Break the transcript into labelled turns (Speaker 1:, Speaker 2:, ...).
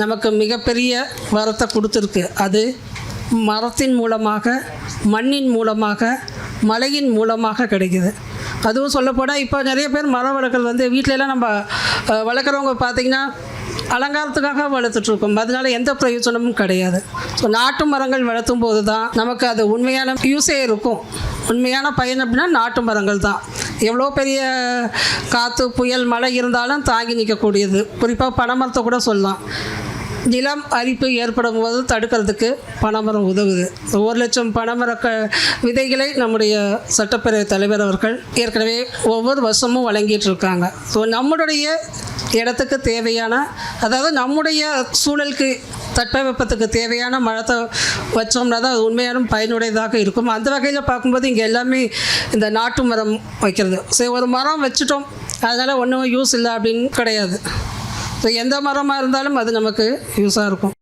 Speaker 1: நமக்கு மிகப்பெரிய வரத்தை கொடுத்துருக்கு. அது மரத்தின் மூலமாக மண்ணின் மூலமாக மலையின் மூலமாக கிடைக்குது. அதுவும் சொல்லப்போனால் இப்போ நிறைய பேர் மரம் வளர்க்குறது வந்து வீட்டிலலாம் நம்ம வளர்க்குறவங்க பார்த்திங்கன்னா அலங்காரத்துக்காக வளர்த்துட்ருக்கோம். அதனால எந்த பிரயோஜனமும் கிடையாது. ஸோ நாட்டு மரங்கள் வளர்த்தும் போது தான் நமக்கு அது உண்மையான யூஸே இருக்கும். உண்மையான பயன் அப்படின்னா நாட்டு மரங்கள் தான். எவ்வளோ பெரிய காற்று புயல் மழை இருந்தாலும் தாங்கி நிற்கக்கூடியது. குறிப்பாக பனைமரத்தை கூட சொல்லலாம். நிலம் அரிப்பு ஏற்படும் போது தடுக்கிறதுக்கு பனைமரம் உதவுது. ஒரு லட்சம் பனைமர க விதைகளை நம்முடைய சட்டப்பேரவை தலைவர் அவர்கள் ஏற்கனவே ஒவ்வொரு வருஷமும் வழங்கிட்டு இருக்காங்க. ஸோ நம்மளுடைய இடத்துக்கு தேவையான அதாவது நம்முடைய சூழலுக்கு தட்பவெப்பத்துக்கு தேவையான மரத்தை வச்சோம்னா தான் அது உண்மையான பயனுடையதாக இருக்கும். அந்த வகையில் பார்க்கும்போது இங்கே எல்லாமே இந்த நாட்டு மரம் வைக்கிறது. சரி ஒரு மரம் வச்சுட்டோம். அதனால் ஒன்றும் யூஸ் இல்லை அப்படின்னு கிடையாது. ஸோ எந்த மரமாக இருந்தாலும் அது நமக்கு யூஸாக இருக்கும்.